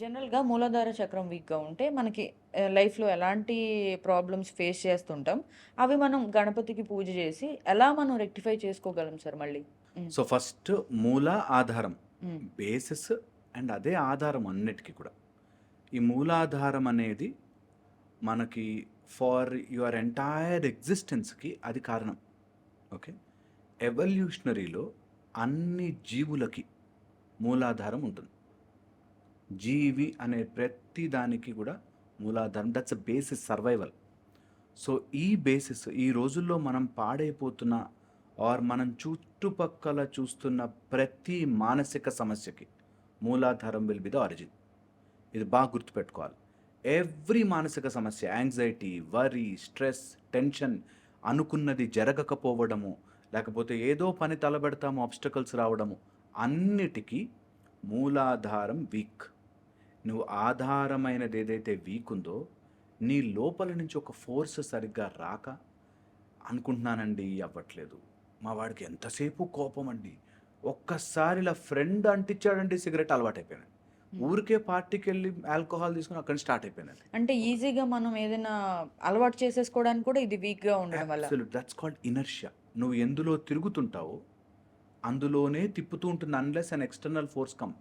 జనరల్‌గా మూలాధార చక్రం వీక్‌గా ఉంటే మనకి లైఫ్‌లో ఎలాంటి ప్రాబ్లమ్స్ ఫేస్ చేస్తుంటాం. అవి మనం గణపతికి పూజ చేసి ఎలా మనం రెక్టిఫై చేసుకోగలం సార్ మళ్ళీ? సో ఫస్ట్ మూల, ఆధారం. బేసిస్ అండ్ అదే ఆధారం అన్నిటికి కూడా. ఈ మూలాధారం అనేది మనకి ఫర్ యువర్ ఎంటైర్ ఎగ్జిస్టెన్స్‌కి అది కారణం. ఓకే. ఎవల్యూషనరీలో అన్ని జీవులకి మూలాధారం ఉంటుంది. జీవి అనే ప్రతి దానికి కూడా మూలాధారం దట్స్ బేసిస్ సర్వైవల్. సో ఈ బేసిస్ ఈ రోజుల్లో మనం పాడైపోతున్న ఆర్ మనం చుట్టుపక్కల చూస్తున్న ప్రతి మానసిక సమస్యకి మూలాధారం విల్ బి ద ఆరిజిన్. ఇది బాగా గుర్తుపెట్టుకోవాలి. ఎవ్రీ మానసిక సమస్య యాంగ్జైటీ, వరీ, స్ట్రెస్, టెన్షన్ అనుకున్నది జరగకపోవడము, లేకపోతే ఏదో పని తలబెడతాము ఆబ్స్టకల్స్ రావడము అన్నిటికీ మూలాధారం వీక్. నువ్వు ఆధారమైనది ఏదైతే వీక్ ఉందో నీ లోపల నుంచి ఒక ఫోర్స్ సరిగ్గా రాక అనుకుంటున్నానండి అవ్వట్లేదు. మా వాడికి ఎంతసేపు కోపం అండి. ఒక్కసారి ఇలా ఫ్రెండ్ అంటించాడండి సిగరెట్ అలవాటైపోయాను. ఊరికే పార్టీకెళ్ళి ఆల్కహాల్ తీసుకొని అక్కడి స్టార్ట్ అయిపోయానండి. అంటే ఈజీగా మనం ఏదైనా అలవాటు చేసేసుకోవడానికి కూడా ఇది వీక్‌గా ఉండడం వల్ల. That's called inertia. నువ్వు ఎందులో తిరుగుతుంటావో అందులోనే తిప్పుతూ ఉంటుంది unless an external force come.